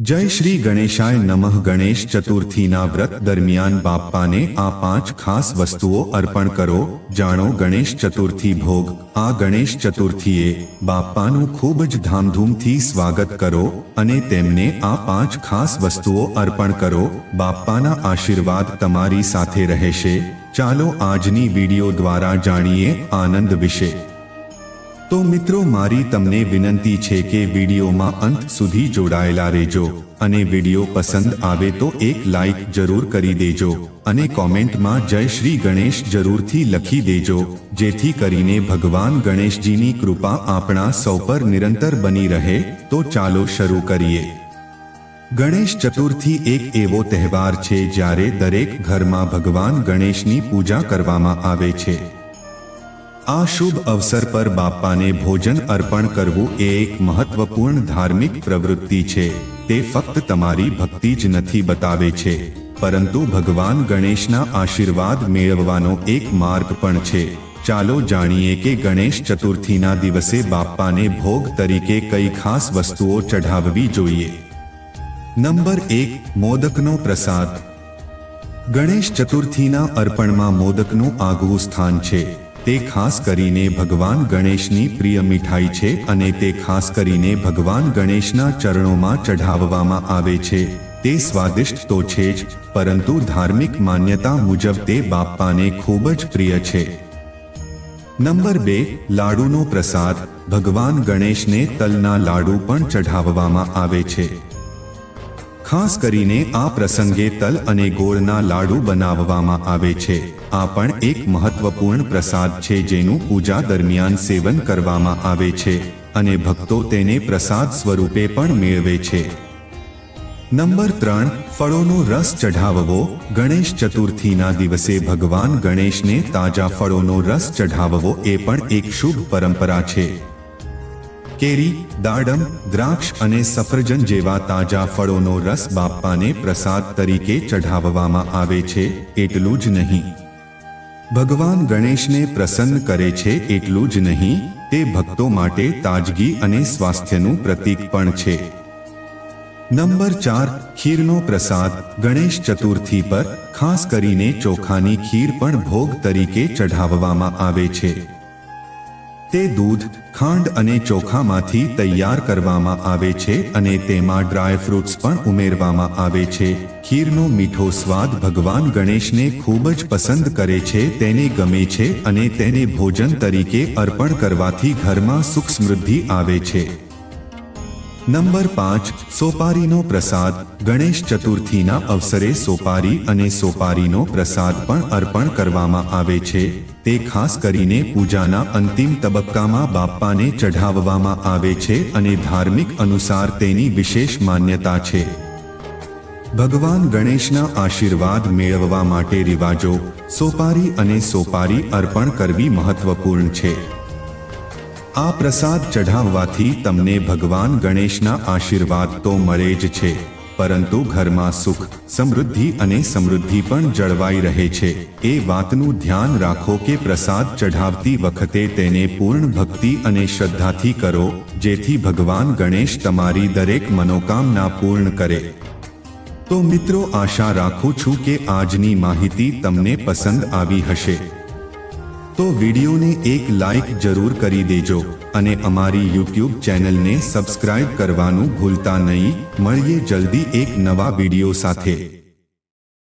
જય શ્રી ગણેશાય નમઃ ગણેશ ચતુર્થીના વ્રત દરમિયાન બાપ્પાને આ પાંચ ખાસ વસ્તુઓ અર્પણ કરો. જાણો ગણેશ ચતુર્થી ભોગ. આ ગણેશ ચતુર્થીએ બાપ્પાનું ખૂબ જ ધામધૂમથી સ્વાગત કરો અને તેમને આ પાંચ ખાસ વસ્તુઓ અર્પણ કરો. બાપ્પાના આશીર્વાદ તમારી સાથે રહેશે. ચાલો આજની વીડિયો દ્વારા જાણીએ આનંદ વિશે. તો મિત્રો, મારી તમને વિનંતી છે કે વિડીયોમાં અંત સુધી જોડાયેલા રહેજો અને વીડિયો પસંદ આવે તો એક લાઈક જરૂર કરી દેજો અને કોમેન્ટમાં જય શ્રી ગણેશ જરૂરથી લખી દેજો, જેથી કરીને ભગવાન ગણેશજીની કૃપા આપણા સૌ પર નિરંતર બની રહે. તો ચાલો શરૂ કરીએ. ગણેશ ચતુર્થી એક એવો તહેવાર છે જ્યારે દરેક ઘરમાં ભગવાન ગણેશની પૂજા કરવામાં આવે છે. આ શુભ અવસર પર બાપ્પાને ભોજન અર્પણ કરવું એ એક મહત્વપૂર્ણ ધાર્મિક પ્રવૃત્તિ છે. તે ફક્ત તમારી ભક્તિ જ નથી બતાવે છે. પરંતુ ભગવાન ગણેશના આશીર્વાદ મેળવવાનો એક માર્ગ પણ છે. ચાલો જાણીએ કે ગણેશ ચતુર્થીના દિવસે બાપ્પાને ભોગ તરીકે કઈ ખાસ વસ્તુઓ ચઢાવવી જોઈએ. નંબર એક, મોદકનો પ્રસાદ. ગણેશ ચતુર્થીના અર્પણમાં મોદકનું આગવું સ્થાન છે. તે ખાસ કરીને ભગવાન ગણેશની પ્રિય મીઠાઈ છે અને તે ખાસ કરીને ભગવાન ગણેશના ચરણોમાં ચઢાવવામાં આવે છે. તે સ્વાદિષ્ટ તો છે જ, પરંતુ ધાર્મિક માન્યતા મુજબ તે બાપ્પાને ખૂબ જ પ્રિય છે. નંબર બે, લાડુનો પ્રસાદ. ભગવાન ગણેશને તલના લાડુ પણ ચઢાવવામાં આવે છે. ખાસ કરીને આ પ્રસંગે તલ અને ગોળના લાડુ બનાવવામાં આવે છે. આ પણ એક મહત્વપૂર્ણ પ્રસાદ છે જેનું પૂજા દરમિયાન સેવન કરવામાં આવે છે અને ભક્તો તેને પ્રસાદ સ્વરૂપે પણ મેળવે છે. નંબર ત્રણ, ફળોનો રસ ચઢાવવો. ગણેશ ચતુર્થીના દિવસે ભગવાન ગણેશને તાજા ફળોનો રસ ચઢાવવો એ પણ એક શુભ પરંપરા છે. કેરી, દાડમ, દ્રાક્ષ અને સફરજન જેવા તાજા ફળોનો રસ બાપ્પાને પ્રસાદ તરીકે ચઢાવવામાં આવે છે, એટલું જ નહીં. ભગવાન ગણેશને પ્રસન્ન કરે છે, એટલું જ નહીં, તે ભક્તો માટે તાજગી અને સ્વાસ્થ્યનું પ્રતીક પણ છે. નંબર ચાર, ખીરનો પ્રસાદ, ગણેશ ચતુર્થી પર, ખાસ કરીને ચોખાની ખીર પણ ભોગ તરીકે ચઢાવવામાં આવે છે. તે દૂધ, ખાંડ અને ચોખામાંથી તૈયાર કરવામાં આવે છે અને તેમાં ડ્રાય ફ્રૂટ્સ પણ ઉમેરવામાં આવે છે. ખીરનો મીઠો સ્વાદ ભગવાન ગણેશને ખૂબ જ પસંદ કરે છે, તેને ગમે છે અને તેને ભોજન તરીકે અર્પણ કરવાથી ઘરમાં સુખ સમૃદ્ધિ આવે છે. નંબર પાંચ, સોપારીનો પ્રસાદ. ગણેશ ચતુર્થીના અવસરે સોપારી અને સોપારીનો પ્રસાદ પણ અર્પણ કરવામાં આવે છે. તે ખાસ કરીને પૂજાના અંતિમ તબક્કામાં બાપ્પાને ચઢાવવામાં આવે છે અને ધાર્મિક અનુસાર તેની વિશેષ માન્યતા છે. ભગવાન ગણેશના આશીર્વાદ મેળવવા માટે રિવાજો, સોપારી અને સોપારી અર્પણ કરવી મહત્વપૂર્ણ છે. આ પ્રસાદ ચઢાવવાથી તમને ભગવાન ગણેશના આશીર્વાદ તો મળે જ છે. પરંતુ ઘરમાં સુખ, સમૃદ્ધિ અને સમૃદ્ધિ પણ જળવાઈ રહે છે. એ વાતનું ધ્યાન રાખો કે પ્રસાદ ચઢાવતી વખતે તેને પૂર્ણ ભક્તિ અને શ્રદ્ધાથી કરો, જેથી ભગવાન ગણેશ તમારી દરેક મનોકામના પૂર્ણ કરે. તો મિત્રો, આશા રાખું છું કે આજની માહિતી તમને પસંદ આવી હશે. તો વિડીયોને એક લાઈક જરૂર કરી દેજો અને અમારી યુટ્યુબ ચેનલને સબસ્ક્રાઇબ કરવાનું ભૂલતા નહીં. મળીએ જલ્દી એક નવા વીડિયો સાથે.